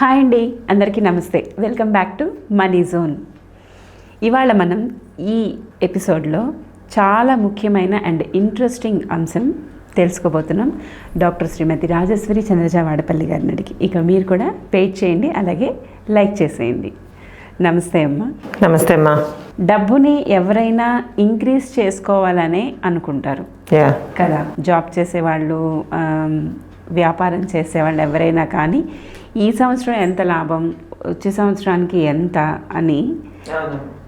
Hi అండి అందరికీ నమస్తే. Welcome back to money zone. ఇవాళ మనం ఈ ఎపిసోడ్లో చాలా ముఖ్యమైన అండ్ ఇంట్రెస్టింగ్ అంశం తెలుసుకోబోతున్నాం. డాక్టర్ శ్రీమతి రాజేశ్వరి చంద్రజా వాడపల్లి గారిని అడిగి ఇక మీరు కూడా పేట్ చేయండి అలాగే లైక్ చేసేయండి. నమస్తే అమ్మ. నమస్తే అమ్మా. డబ్బుని ఎవరైనా ఇంక్రీజ్ చేసుకోవాలనే అనుకుంటారు. కదా? జాబ్ చేసేవాళ్ళు వ్యాపారం చేసేవాళ్ళు ఎవరైనా కానీ ఈ సంవత్సరం ఎంత లాభం? వచ్చే సంవత్సరానికి ఎంత అని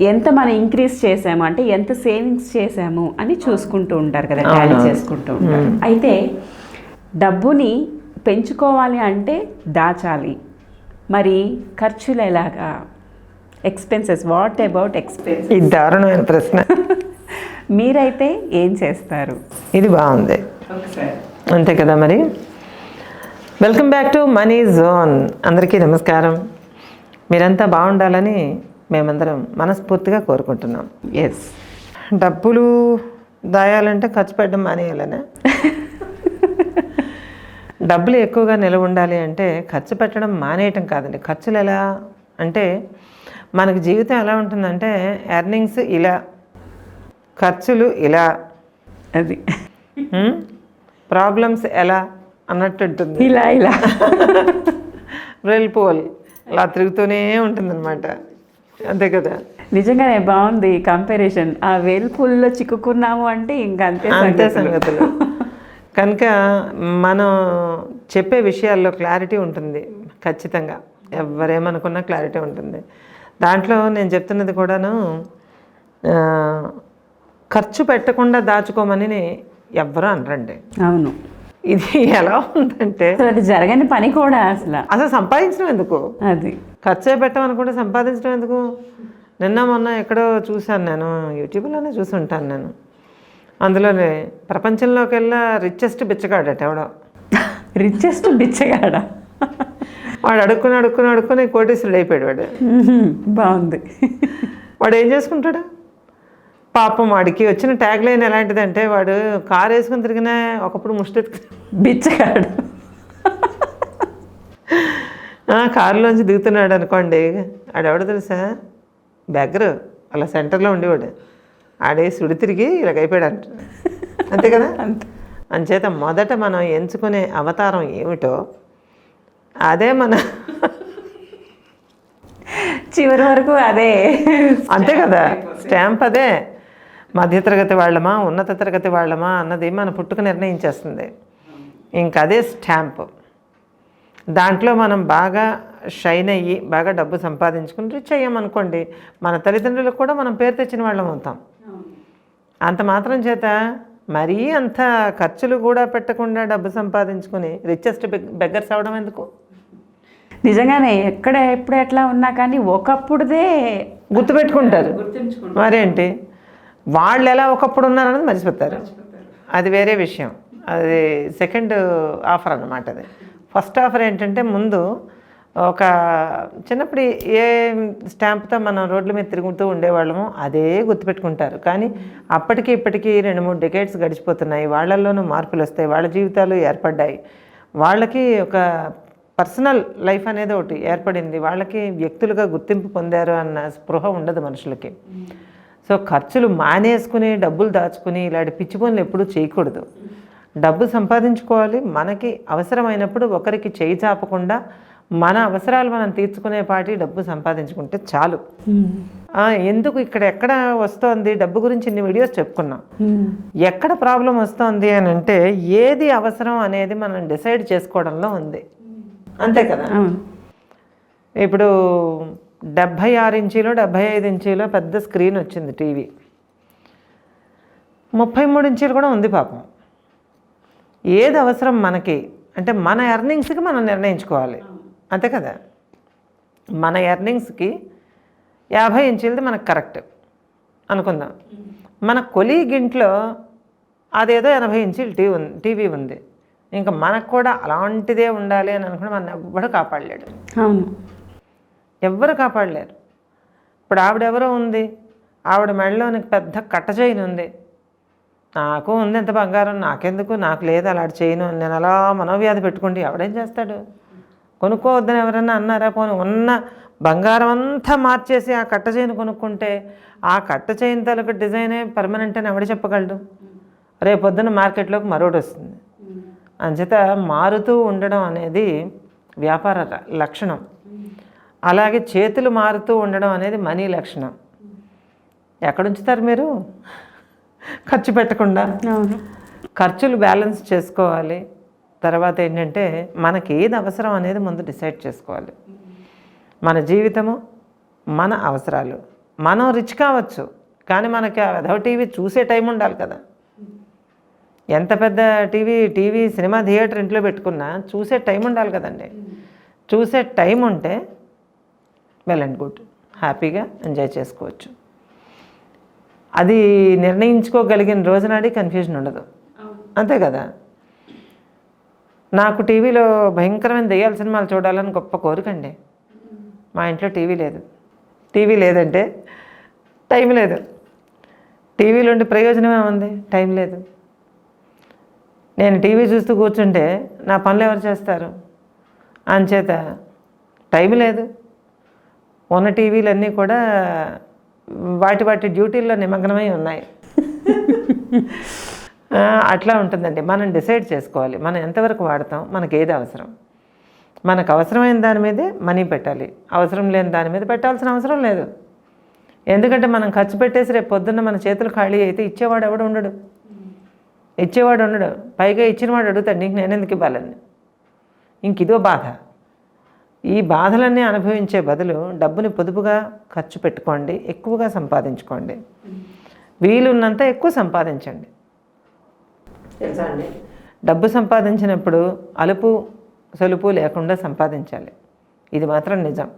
ఎంత మనం ఇంక్రీజ్ చేసాము? అంటే ఎంత సేవింగ్స్ చేసాము? అని చూసుకుంటూ ఉంటారు కదా టాలీ అవునవును. చేసుకుంటూ ఉంటారు. అయితే డబ్బుని పెంచుకోవాలి అంటే దాచాలి. మరి ఖర్చులు ఎలాగా? ఎక్స్పెన్సెస్ వాట్ అబౌట్ ఎక్స్పెన్స్ ఇది దారుణమైన ప్రశ్న. మీరైతే ఏం చేస్తారు? ఇది బాగుంది. అంతే కదా మరి? Welcome back to money zone. అందరికీ నమస్కారం. మీరంతా బాగుండాలని మేమందరం మనస్ఫూర్తిగా కోరుకుంటున్నాం. ఎస్ డబ్బులు దాయాలంటే ఖర్చు పెట్టడం మానేయాలనే. డబ్బులు ఎక్కువగా నిలవ ఉండాలి అంటే ఖర్చు పెట్టడం మానేయటం కాదండి. ఖర్చులు ఎలా అంటే మనకి జీవితం ఎలా ఉంటుందంటే ఎర్నింగ్స్ ఇలా ఖర్చులు ఇలా. అది. ప్రాబ్లమ్స్ ఎలా? అన్నట్టు ఉంటుంది ఇలా ఇలా. పోల్ అలా తిరుగుతూనే ఉంటుందన్నమాట. అంతే కదా. నిజంగానే బాగుంది కంపారిజన్ ఆ వేల్పూల్లో చిక్కుకున్నాము అంటే ఇంకా అంతే అంతే సంగతులు. కనుక మనం చెప్పే విషయాల్లో క్లారిటీ ఉంటుంది ఖచ్చితంగా. ఎవరేమనుకున్నా క్లారిటీ ఉంటుంది. దాంట్లో నేను చెప్తున్నది కూడాను ఖర్చు పెట్టకుండా దాచుకోమని ఎవ్వరూ అనరండి. అవును. ఇది ఎలా ఉందంటే అది జరగని పని కూడా అసలు. అసలు సంపాదించడం ఎందుకు? అది. ఖర్చే పెట్టమనుకుంటే సంపాదించడం ఎందుకు? నిన్న మొన్న ఎక్కడో చూశాను నేను యూట్యూబ్లోనే చూసి ఉంటాను నేను. అందులోనే ప్రపంచంలోకి వెళ్ళా రిచెస్ట్ బిచ్చగాడట ఎవడో. రిచెస్ట్ బిచ్చగాడ? వాడు అడుక్కుని అడుక్కుని అడుక్కుని కోటీశ్వరుడు అయిపోయాడు వాడు. బాగుంది. వాడు ఏం చేసుకుంటాడు? పాపం వాడికి వచ్చిన ట్యాగ్ లైన్ ఎలాంటిదంటే వాడు కారు వేసుకుని తిరిగినా ఒకప్పుడు ముష్టెత్తు బిచ్చగాడు. కారులోంచి దిగుతున్నాడు అనుకోండి. ఆడెవడో తెలుసా? బెగ్గరు అలా సెంటర్లో ఉండేవాడు. ఆడే సుడి తిరిగి అయిపోయాడు అంట. అంతే కదా? అంచేత మొదట మనం ఎంచుకునే అవతారం ఏమిటో అదే మన చివరి వరకు అదే. అంతే కదా? స్టాంప్ అదే. మధ్యతరగతి వాళ్ళమా ఉన్నత తరగతి వాళ్ళమా అన్నది మన పుట్టుక నిర్ణయించేస్తుంది. ఇంక అదే స్టాంప్. దాంట్లో మనం బాగా షైన్ అయ్యి బాగా డబ్బు సంపాదించుకుని రిచ్ అయ్యామనుకోండి మన తల్లిదండ్రులకు కూడా మనం పేరు తెచ్చిన వాళ్ళం అవుతాం. అంత మాత్రం చేత మరీ అంత ఖర్చులు కూడా పెట్టకుండా డబ్బు సంపాదించుకుని రిచెస్ట్ బెగ్గర్స్ అవడం ఎందుకు? నిజంగానే ఎక్కడ ఎప్పుడు ఎట్లా ఉన్నా కానీ ఒకప్పుడుదే గుర్తుపెట్టుకుంటారు. మరేంటి? వాళ్ళు ఎలా ఒకప్పుడు ఉన్నారన్నది మర్చిపోతారు. అది వేరే విషయం. అది సెకండ్ ఆఫర్ అన్నమాట అది. ఫస్ట్ ఆఫర్ ఏంటంటే ముందు ఒక చిన్నప్పుడు ఏ స్టాంప్తో మనం రోడ్ల మీద తిరుగుతూ ఉండేవాళ్ళము అదే గుర్తుపెట్టుకుంటారు. కానీ అప్పటికి ఇప్పటికీ రెండు మూడు డెకేట్స్ గడిచిపోతున్నాయి. వాళ్ళల్లోనూ మార్పులు వస్తాయి. వాళ్ళ జీవితాలు ఏర్పడ్డాయి. వాళ్ళకి ఒక పర్సనల్ లైఫ్ అనేది ఒకటి ఏర్పడింది. వాళ్ళకి వ్యక్తులుగా గుర్తింపు పొందారు అన్న స్పృహ ఉండదు మనుషులకి. సో ఖర్చులు మానేసుకుని డబ్బులు దాచుకుని ఇలాంటి పిచ్చి పనులు ఎప్పుడూ చేయకూడదు. డబ్బు సంపాదించుకోవాలి. మనకి అవసరమైనప్పుడు ఒకరికి చేయి చాపకుండా మన అవసరాలు మనం తీర్చుకునే పాటి డబ్బు సంపాదించుకుంటే చాలు. ఎందుకు ఇక్కడ ఎక్కడ వస్తోంది? డబ్బు గురించి ఇన్ని వీడియోస్ చెప్పుకున్నాం. ఎక్కడ ప్రాబ్లం వస్తోంది అని అంటే ఏది అవసరం అనేది మనం డిసైడ్ చేసుకోవడంలో ఉంది. అంతే కదా? ఇప్పుడు డెబ్భై ఆరు ఇంచీలో డెబ్భై ఐదు ఇంచీలో పెద్ద స్క్రీన్ వచ్చింది టీవీ. ముప్పై మూడు ఇంచీలు కూడా ఉంది పాపం. ఏది అవసరం మనకి? అంటే మన ఎర్నింగ్స్కి మనం నిర్ణయించుకోవాలి. అంతే కదా? మన ఎర్నింగ్స్కి యాభై ఇంచీలది మనకు కరెక్ట్ అనుకుందాం. మన కొలీగ్ ఇంట్లో అదేదో ఎనభై ఇంచీలు టీవీ ఉంది టీవీ ఉంది. ఇంకా మనకు కూడా అలాంటిదే ఉండాలి అని అనుకుంటే మన ఎవ్వడు కాపాడలేడు. అవును. ఎవ్వరు కాపాడలేరు. ఇప్పుడు ఆవిడెవరో ఉంది? ఆవిడ మెడలో నీకు పెద్ద కట్ట చేయను ఉంది. నాకు ఉంది ఎంత బంగారం? నాకెందుకు? నాకు లేదు అలాంటి చేయను నేను అలా మనోవ్యాధి పెట్టుకుంటే ఎవడేం చేస్తాడు? కొనుక్కోవద్దని ఎవరన్నా అన్నారా? పోనీ ఉన్న బంగారం అంతా మార్చేసి ఆ కట్ట చైన్ కొనుక్కుంటే ఆ కట్ట చైన్ తాలూకు డిజైనే పర్మనెంట్ అని ఎవడు చెప్పగలడు? రేపు పొద్దున్న మార్కెట్లోకి మరొకటి వస్తుంది. అంచేత మారుతూ ఉండడం అనేది వ్యాపార లక్షణం. అలాగే చేతులు మారుతూ ఉండడం అనేది మనీ లక్షణం. ఎక్కడ ఉంచుతారు మీరు? ఖర్చు పెట్టకుండా. ఖర్చులు బ్యాలెన్స్ చేసుకోవాలి. తర్వాత ఏంటంటే మనకి ఏది అవసరం అనేది ముందు డిసైడ్ చేసుకోవాలి. మన జీవితము మన అవసరాలు. మనం రిచ్ కావచ్చు కానీ మనకి వెధవ టీవీ చూసే టైం ఉండాలి కదా. ఎంత పెద్ద టీవీ టీవీ సినిమా థియేటర్ ఇంట్లో పెట్టుకున్నా చూసే టైం ఉండాలి కదండి. చూసే టైం ఉంటే వెల్ అండ్ గుడ్. హ్యాపీగా ఎంజాయ్ చేసుకోవచ్చు. అది నిర్ణయించుకోగలిగిన రోజునాడి కన్ఫ్యూజన్ ఉండదు. అంతే కదా? నాకు టీవీలో భయంకరమైన దెయ్యాల సినిమాలు చూడాలని గొప్ప కోరికండి మా ఇంట్లో టీవీ లేదు. టీవీ లేదంటే టైం లేదు. టీవీలో ఉండే ప్రయోజనం ఏముంది? టైం లేదు. నేను టీవీ చూస్తూ కూర్చుంటే నా పనులు ఎవరు చేస్తారు? అంచేత టైం లేదు. ఉన్న టీవీలన్నీ కూడా వాటి వాటి డ్యూటీల్లో నిమగ్నమై ఉన్నాయి. అట్లా ఉంటుందండి. మనం డిసైడ్ చేసుకోవాలి. మనం ఎంతవరకు వాడతాం? మనకి ఏది అవసరం? మనకు అవసరమైన దాని మీదే మనీ పెట్టాలి. అవసరం లేని దాని మీద పెట్టాల్సిన అవసరం లేదు. ఎందుకంటే మనం ఖర్చు పెట్టేసి రేపు పొద్దున్న మన చేతులు ఖాళీ అయితే ఇచ్చేవాడు ఎవడు ఉండడు. ఇచ్చేవాడు ఉండడు. పైగా ఇచ్చినవాడు అడుగుతాడు నీకు నేను ఎందుకు ఇవ్వాలని? ఇంక ఇదో బాధ. ఈ బాధలన్నీ అనుభవించే బదులు డబ్బుని పొదుపుగా ఖర్చు పెట్టుకోండి ఎక్కువగా సంపాదించుకోండి. వీలున్నంత ఎక్కువ సంపాదించండి. డబ్బు సంపాదించినప్పుడు అలుపు సొలుపు లేకుండా సంపాదించాలి. ఇది మాత్రం నిజం.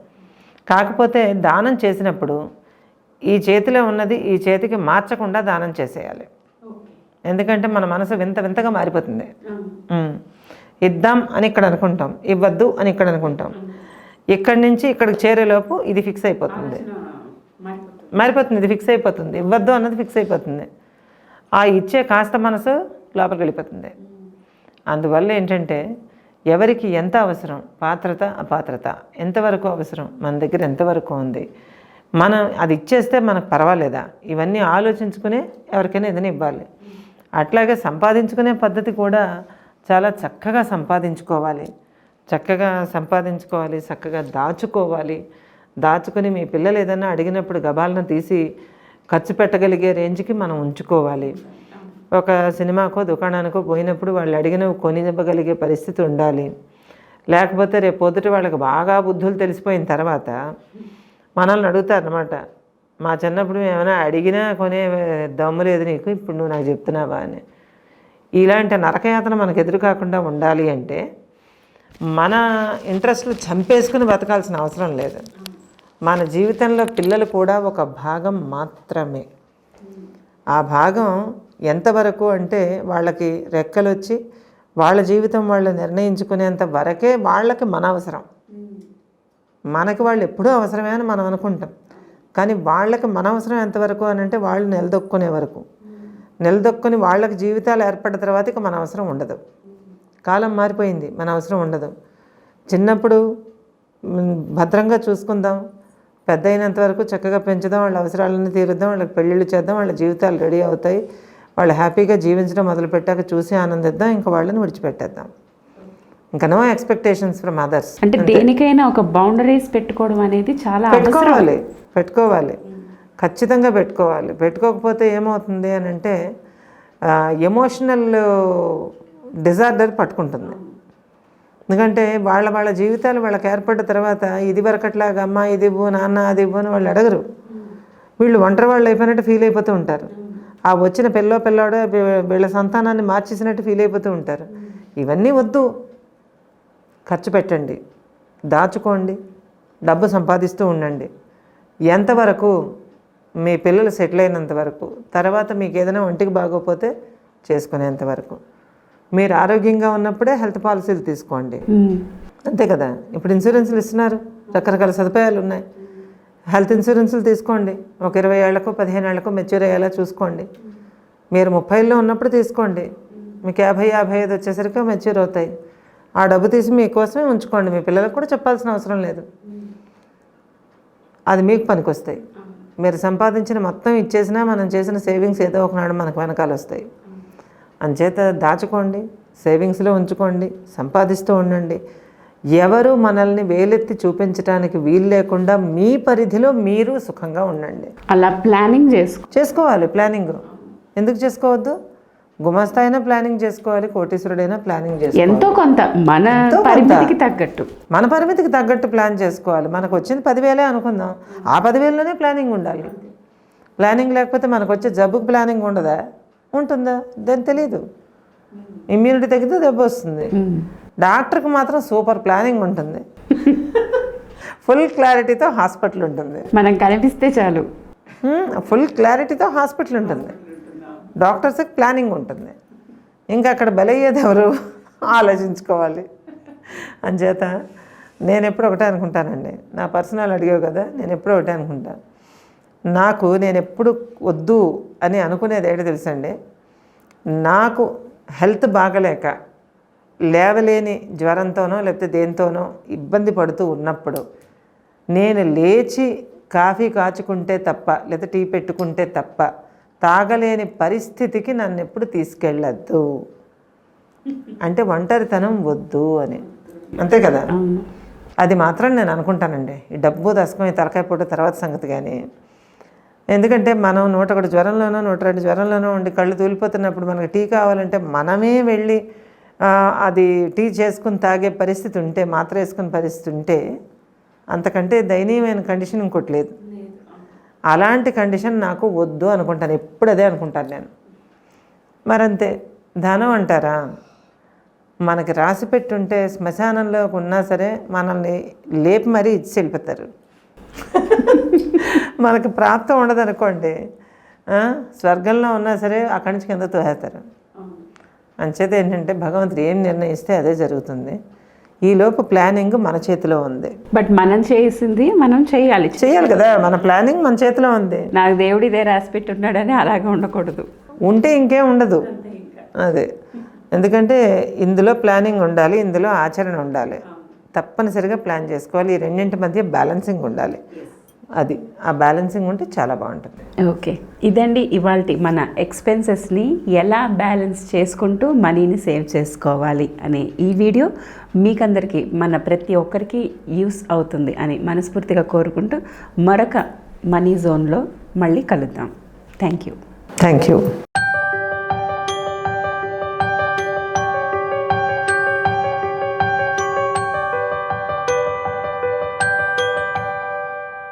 కాకపోతే దానం చేసినప్పుడు ఈ చేతిలో ఉన్నది ఈ చేతికి మార్చకుండా దానం చేసేయాలి. ఎందుకంటే మన మనసు వింత వింతగా మారిపోతుంది. ఇద్దాం అని ఇక్కడ అనుకుంటాం ఇవ్వద్దు అని ఇక్కడ అనుకుంటాం. ఇక్కడి నుంచి ఇక్కడికి చేరేలోపు ఇది ఫిక్స్ అయిపోతుంది. మారిపోతుంది. ఇది ఫిక్స్ అయిపోతుంది. ఇవ్వద్దు అన్నది ఫిక్స్ అయిపోతుంది. ఆ ఇచ్చే కాస్త మనసు లోపలికి వెళ్ళిపోతుంది. అందువల్ల ఏంటంటే ఎవరికి ఎంత అవసరం? పాత్రత అపాత్రత. ఎంతవరకు అవసరం? మన దగ్గర ఎంతవరకు ఉంది? మనం అది ఇచ్చేస్తే మనకు పర్వాలేదా? ఇవన్నీ ఆలోచించుకునే ఎవరికైనా ఏదైనా ఇవ్వాలి. అట్లాగే సంపాదించుకునే పద్ధతి కూడా చాలా చక్కగా సంపాదించుకోవాలి. చక్కగా సంపాదించుకోవాలి చక్కగా దాచుకోవాలి. దాచుకుని మీ పిల్లలు ఏదైనా అడిగినప్పుడు గబాలను తీసి ఖర్చు పెట్టగలిగే రేంజ్కి మనం ఉంచుకోవాలి. ఒక సినిమాకో దుకాణానికో పోయినప్పుడు వాళ్ళు అడిగినవి కొనివ్వగలిగే పరిస్థితి ఉండాలి. లేకపోతే రేపు పొద్దుట వాళ్ళకి బాగా బుద్ధులు తెలిసిపోయిన తర్వాత మనల్ని అడుగుతారనమాట మా చిన్నప్పుడు ఏమైనా అడిగినా కొనే దమ్ము లేదు నీకు ఇప్పుడు నువ్వు నాకు చెప్తున్నావా అని. ఇలాంటి నరకయాతన మనకు ఎదురు కాకుండా ఉండాలి అంటే మన ఇంట్రెస్ట్లు చంపేసుకుని బతకాల్సిన అవసరం లేదు. మన జీవితంలో పిల్లలు కూడా ఒక భాగం మాత్రమే. ఆ భాగం ఎంతవరకు అంటే వాళ్ళకి రెక్కలు వచ్చి వాళ్ళ జీవితం వాళ్ళు నిర్ణయించుకునేంత వరకే వాళ్ళకి మన అవసరం. మనకి వాళ్ళు ఎప్పుడూ అవసరమే అని మనం అనుకుంటాం. కానీ వాళ్ళకి మన అవసరం ఎంతవరకు అని అంటే వాళ్ళు నిలదొక్కునే వరకు. నిలదొక్కుని వాళ్ళకి జీవితాలు ఏర్పడిన తర్వాత ఇక మన అవసరం ఉండదు. కాలం మారిపోయింది మన అవసరం ఉండదు. చిన్నప్పుడు భద్రంగా చూసుకుందాం పెద్ద అయినంత వరకు చక్కగా పెంచుదాం వాళ్ళ అవసరాలన్నీ తీరుద్దాం వాళ్ళకి పెళ్ళిళ్ళు చేద్దాం వాళ్ళ జీవితాలు రెడీ అవుతాయి. వాళ్ళు హ్యాపీగా జీవించడం మొదలుపెట్టాక చూసి ఆనందిద్దాం ఇంకా వాళ్ళని విడిచిపెట్టేద్దాం. ఇంకా నో ఎక్స్పెక్టేషన్స్ ఫ్రమ్ అదర్స్ అంటే దేనికైనా ఒక బౌండరీస్ పెట్టుకోవడం అనేది చాలా పెట్టుకోవాలి పెట్టుకోవాలి. ఖచ్చితంగా పెట్టుకోవాలి. పెట్టుకోకపోతే ఏమవుతుంది అని అంటే ఎమోషనల్ డిజార్డర్ పట్టుకుంటుంది. ఎందుకంటే వాళ్ళ వాళ్ళ జీవితాలు వాళ్ళకి ఏర్పడ్డ తర్వాత ఇది వరకట్లాగా అమ్మ ఇది ఇవ్వు నాన్న అది ఇవ్వు అని వాళ్ళు అడగరు. వీళ్ళు ఒంటరి వాళ్ళు అయిపోయినట్టు ఫీల్ అయిపోతూ ఉంటారు. ఆ వచ్చిన పిల్లో పిల్లాడో వీళ్ళ సంతానాన్ని మార్చేసినట్టు ఫీల్ అయిపోతూ ఉంటారు. ఇవన్నీ వద్దు. ఖర్చు పెట్టండి. దాచుకోండి. డబ్బు సంపాదిస్తూ ఉండండి. ఎంతవరకు మీ పిల్లలు సెటిల్ అయినంత వరకు తర్వాత మీకు ఏదైనా ఒంటికి బాగోపోతే చేసుకునేంత వరకు. మీరు ఆరోగ్యంగా ఉన్నప్పుడే హెల్త్ పాలసీలు తీసుకోండి. అంతే కదా? ఇప్పుడు ఇన్సూరెన్స్లు ఇస్తున్నారు. రకరకాల సదుపాయాలు ఉన్నాయి. హెల్త్ ఇన్సూరెన్స్లు తీసుకోండి. ఒక ఇరవై ఏళ్ళకు పదిహేను ఏళ్ళకు మెచ్యూర్ అయ్యేలా చూసుకోండి. మీరు ముప్పైలో ఉన్నప్పుడు తీసుకోండి. మీకు యాభై యాభై ఐదు వచ్చేసరికి మెచ్యూర్ అవుతాయి. ఆ డబ్బు తీసి మీకోసమే ఉంచుకోండి. మీ పిల్లలకు కూడా చెప్పాల్సిన అవసరం లేదు. అది మీకు పనికొస్తాయి. మీరు సంపాదించిన మొత్తం ఇచ్చేసినా మనం చేసిన సేవింగ్స్ ఏదో ఒకనాడు మనకు వెనకాల వస్తాయి. అంచేత దాచుకోండి సేవింగ్స్లో ఉంచుకోండి సంపాదిస్తూ ఉండండి. ఎవరు మనల్ని వేలెత్తి చూపించడానికి వీలు లేకుండా మీ పరిధిలో మీరు సుఖంగా ఉండండి. అలా ప్లానింగ్ చేసుకో చేసుకోవాలి ప్లానింగ్. ఎందుకు చేసుకోవద్దు? గుమస్తా అయినా ప్లానింగ్ చేసుకోవాలి కోటీశ్వరుడైనా ప్లానింగ్ చేసుకోవాలి. ఎంతో కొంత మన. పరిమితికి తగ్గట్టు. మన పరిమితికి తగ్గట్టు ప్లాన్ చేసుకోవాలి. మనకు వచ్చింది పదివేలే అనుకుందాం. ఆ పదివేలలోనే ప్లానింగ్ ఉండాలి. ప్లానింగ్ లేకపోతే మనకు వచ్చే జబ్బుకి ప్లానింగ్ ఉండదా? ఉంటుందా? దాని తెలియదు ఇమ్యూనిటీ తగ్గితే దెబ్బ వస్తుంది. డాక్టర్కి మాత్రం సూపర్ ప్లానింగ్ ఉంటుంది. ఫుల్ క్లారిటీతో హాస్పిటల్ ఉంటుంది. మనం కనిపిస్తే చాలు. ఫుల్ క్లారిటీతో హాస్పిటల్ ఉంటుంది. డాక్టర్స్కి ప్లానింగ్ ఉంటుంది. ఇంకా అక్కడ బలయ్యేది ఎవరు? ఆలోచించుకోవాలి. అంచేత నేను ఎప్పుడు ఒకటే అనుకుంటానండి. నా పర్సనల్ అడిగావు కదా నేను ఎప్పుడు ఒకటే అనుకుంటాను నాకు నేను ఎప్పుడు వద్దు అని అనుకునేది ఏంటి తెలుసండి? నాకు హెల్త్ బాగలేక లేవలేని జ్వరంతోనో లేకపోతే దేంతోనో ఇబ్బంది పడుతూ ఉన్నప్పుడు నేను లేచి కాఫీ కాచుకుంటే తప్ప లేదా టీ పెట్టుకుంటే తప్ప తాగలేని పరిస్థితికి నన్ను ఎప్పుడు తీసుకెళ్ళద్దు. అంటే ఒంటరితనం వద్దు అని. అంతే కదా? అది మాత్రం నేను అనుకుంటానండి. ఈ డబ్బు దశకం ఈ తలకాయ పూట తర్వాత సంగతి కానీ. ఎందుకంటే మనం నూట ఒకటి జ్వరంలోనో నూట రెండు జ్వరంలోనో ఉండి కళ్ళు తూలిపోతున్నప్పుడు మనకి టీ కావాలంటే మనమే వెళ్ళి అది టీ చేసుకుని తాగే పరిస్థితి ఉంటే మాత్ర వేసుకునే పరిస్థితి ఉంటే అంతకంటే దయనీయమైన కండిషన్ ఇంకోటి లేదు. అలాంటి కండిషన్ నాకు వద్దు అనుకుంటాను. ఎప్పుడు అదే అనుకుంటాను నేను. మరంతే ధనం అంటారా? మనకి రాసి పెట్టుంటే శ్మశానంలోకి ఉన్నా సరే మనల్ని లేపి మరీ ఇచ్చి వెళ్ళిపోతారు. మనకి ప్రాప్తం ఉండదు అనుకోండి. స్వర్గంలో ఉన్నా సరే అక్కడి నుంచి కింద తోసేస్తారు. అంచేత ఏంటంటే భగవంతుడు ఏం నిర్ణయిస్తే అదే జరుగుతుంది. ఈలోపు ప్లానింగ్ మన చేతిలో ఉంది. బట్ మనం చేసింది మనం చేయాలి. చేయాలి కదా మన ప్లానింగ్ మన చేతిలో ఉంది. నాకు దేవుడు ఇదే రాసి పెట్టున్నాడని అలాగే ఉండకూడదు. ఉంటే ఇంకేం ఉండదు. అదే. ఎందుకంటే ఇందులో ప్లానింగ్ ఉండాలి ఇందులో ఆచరణ ఉండాలి. తప్పనిసరిగా ప్లాన్ చేసుకోవాలి ఈ రెండింటి మధ్య బ్యాలెన్సింగ్ ఉండాలి. అది. ఆ బ్యాలెన్సింగ్ ఉంటే చాలా బాగుంటుంది. ఓకే ఇదండి ఇవాళ మన ఎక్స్పెన్సెస్ని ఎలా బ్యాలెన్స్ చేసుకుంటూ మనీని సేవ్ చేసుకోవాలి అనే ఈ వీడియో మీకందరికీ మన ప్రతి ఒక్కరికి యూస్ అవుతుంది అని మనస్ఫూర్తిగా కోరుకుంటూ మరొక మనీ జోన్లో మళ్ళీ కలుద్దాం. Thank you thank you